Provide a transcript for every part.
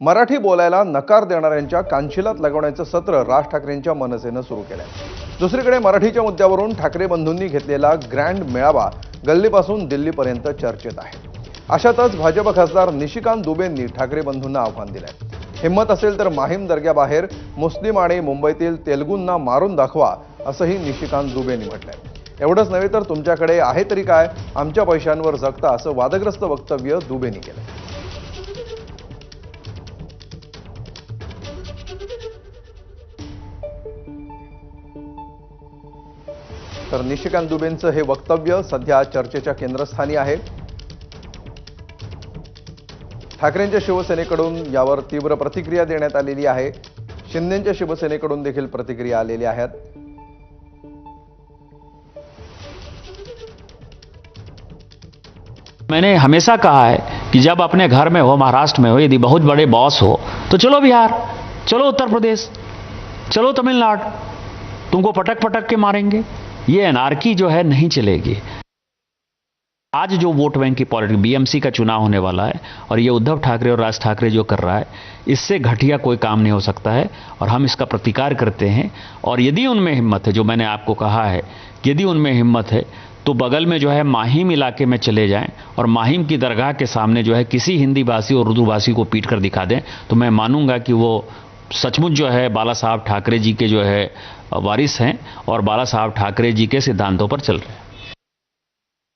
मराठी बोलायला नकार देणाऱ्यांच्या कानशिलात लगवण्याचं सत्र राज ठाकरेंच्या मनसेनं सुरू केलंय. दुसरीकडे मराठीच्या मुद्द्यावरून ठाकरे बंधूंनी घेतलेला ग्रँड मेळावा गल्लीपासून दिल्लीपर्यंत चर्चेत आहे. अशातच भाजप खासदार निशिकांत दुबेंनी ठाकरे बंधूंना आव्हान दिलंय. हिंमत असेल तर माहीम दर्ग्याबाहेर मुस्लिम आणि मुंबईतील तेलगूंना मारून दाखवा असंही निशिकांत दुबेंनी म्हटलंय. एवढंच नव्हे तर तुमच्याकडे आहे तरी काय आमच्या पैशांवर जगता असं वादग्रस्त वक्तव्य दुबेंनी केलंय. तर निशिकांत दुबेंचं हे वक्तव्य सध्या चर्चेच्या केंद्रस्थानी आहे. ठाकरेंच्या शिवसेनेकडून यावर तीव्र प्रतिक्रिया देण्यात आलेली आहे. देखील प्रतिक्रिया आहेत. मैंने हमेशा कहा है कि जब अपने घर में हो, महाराष्ट्र में हो, यदि बहुत बड़े बॉस हो तो चलो बिहार, चलो उत्तर प्रदेश, चलो तमिलनाडु। तुमको पटक पटक के मारेंगे। ये एनआरकी जो है नहीं चलेगी। आज जो वोट बैंक की पॉलिटिक्स बीएमसी का चुनाव होने वाला है और ये उद्धव ठाकरे और राज ठाकरे जो कर रहा है, इससे घटिया कोई काम नहीं हो सकता है और हम इसका प्रतिकार करते हैं और यदि उनमें हिम्मत है, जो मैंने आपको कहा है, यदि उनमें हिम्मत है तो बगल में जो है माहिम इलाके में चले जाएँ और माहिम की दरगाह के सामने जो है किसी हिंदी भाषी और उर्दू भाषी को पीट कर दिखा दें तो मैं मानूँगा कि वो सचमुच जो है, बाला साहब ठाकरे जी के जो है, वारिस हैं और बाला साहब ठाकरे जी के सिद्धांतों पर चल रहे हैं।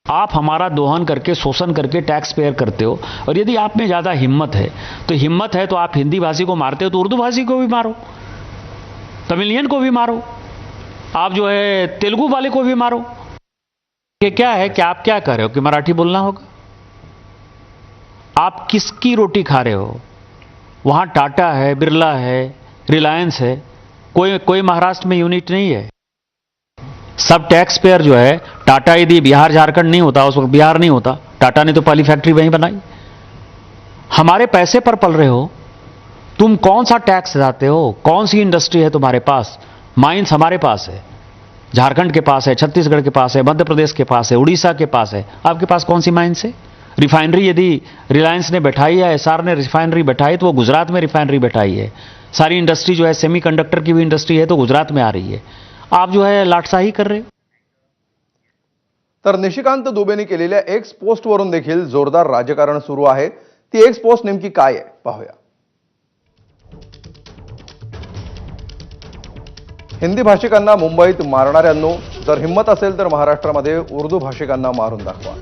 आप हमारा दोहन करके, शोषण करके टैक्स पेयर करते हो और यदि आप में ज़्यादा हिम्मत है तो हिम्मत है तो आप हिंदी भाषी को मारते हो तो उर्दू भाषी को भी मारो, तमिलियन को भी मारो, आप जो है तेलुगु वाले को भी मारो। ये क्या है कि आप क्या कर रहे हो कि मराठी बोलना होगा? आप किसकी रोटी खा रहे हो? वहाँ टाटा है, बिरला है, रिलायंस है, कोई कोई महाराष्ट्र में यूनिट नहीं है। सब टैक्स पेयर जो है, टाटा यदि बिहार, झारखंड नहीं होता, उस वक्त बिहार नहीं होता, टाटा ने तो पहली फैक्ट्री वहीं बनाई। हमारे पैसे पर पल रहे हो, तुम कौन सा टैक्स लाते हो, कौन सी इंडस्ट्री है तुम्हारे पास? माइंस हमारे पास है, झारखंड के पास है, छत्तीसगढ़ के पास है, मध्य प्रदेश के पास है, उड़ीसा के पास है। आपके पास कौन सी माइंस है? रिफाइनरी यदि रिलायंस ने बैठाई है एसआर ने रिफाइनरी बैठाई तो वो गुजरात में रिफाइनरी बैठाई है। सारी इंडस्ट्री जो है, सेमीकंडक्टर की भी इंडस्ट्री है तो गुजरात में आ रही है। आप जो है लाटसाही कर रहे हो? तर निशिकांत दुबेनी केलेल्या एक्स पोस्टवरून देखील जोरदार राजकारण सुरू आहे. ती एक्स पोस्ट नेमकी काय आहे? पाहूया. हिंदी भाषिकांना मुंबईत मारणाऱ्यांनो, जर हिंमत असेल तर महाराष्ट्रामध्ये उर्दू भाषिकांना मारून दाखवा.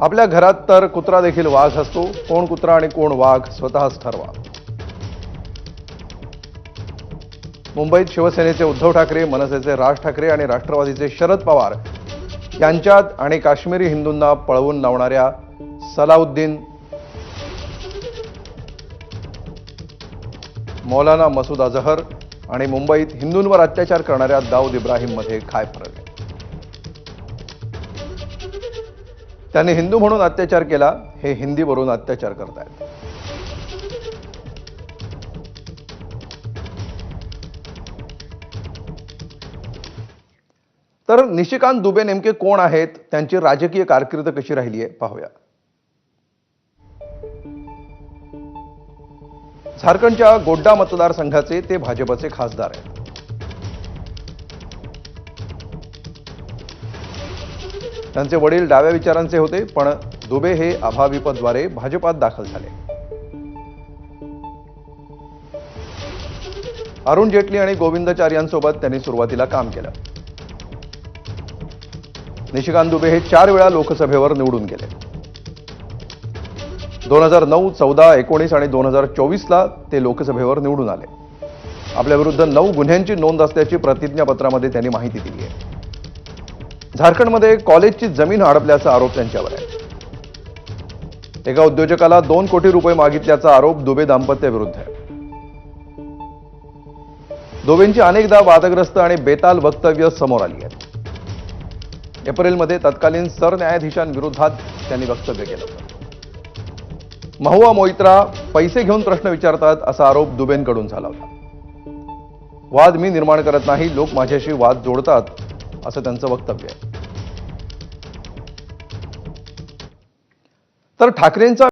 आपल्या घरात तर कुत्रा देखील वाघ असतो. कोण कुत्रा आणि कोण वाघ स्वतःच ठरवा. मुंबईत शिवसेनेचे उद्धव ठाकरे मनसेचे राज ठाकरे आणि राष्ट्रवादीचे शरद पवार यांच्यात आणि काश्मीरी हिंदूंना पळवून लावणाऱ्या सलाउद्दीन मौलाना मसूद अझहर आणि मुंबईत हिंदूंवर अत्याचार करणाऱ्या दाऊद इब्राहिममध्ये काय फरक? त्यांनी हिंदू म्हणून अत्याचार केला हे हिंदीवरून अत्याचार करतायत. तर निशिकांत दुबे नेमके कोण आहेत? त्यांची राजकीय कारकीर्द कशी राहिली आहे पाहूया. झारखंडच्या गोड्डा मतदारसंघाचे ते भाजपचे खासदार आहेत. त्यांचे वडील डाव्या विचारांचे होते पण दुबे हे अभाविपद्वारे भाजपात दाखल झाले. अरुण जेटली आणि गोविंदाचार्यांसोबत त्यांनी सुरुवातीला काम केलं. निशिकांत दुबे हे चार वेळा लोकसभेवर निवडून गेले. दोन हजार नऊ चौदा एकोणीस आणि दोन हजार चोवीसला ते लोकसभेवर निवडून आले. आपल्या विरुद्ध नऊ गुन्ह्यांची नोंद असल्याची प्रतिज्ञापत्रामध्ये त्यांनी माहिती दिली आहे. झारखंडमध्ये कॉलेजची जमीन हडपल्याचा आरोप त्यांच्यावर आहे. एका उद्योजकाला दोन कोटी रुपये मागितल्याचा आरोप दुबे दाम्पत्याविरुद्ध आहे. दोबेंची अनेकदा वादग्रस्त आणि बेताल वक्तव्य समोर आली आहेत. एप्रिलमध्ये तत्कालीन सरन्यायाधीशांविरोधात त्यांनी वक्तव्य केलं होतं. महुआ मोइत्रा पैसे घेऊन प्रश्न विचारतात असा आरोप दुबेंकडून झाला होता. वाद मी निर्माण करत नाही लोक माझ्याशी वाद जोडतात असं त्यांचं वक्तव्य आहे. तर ठाकरेंचा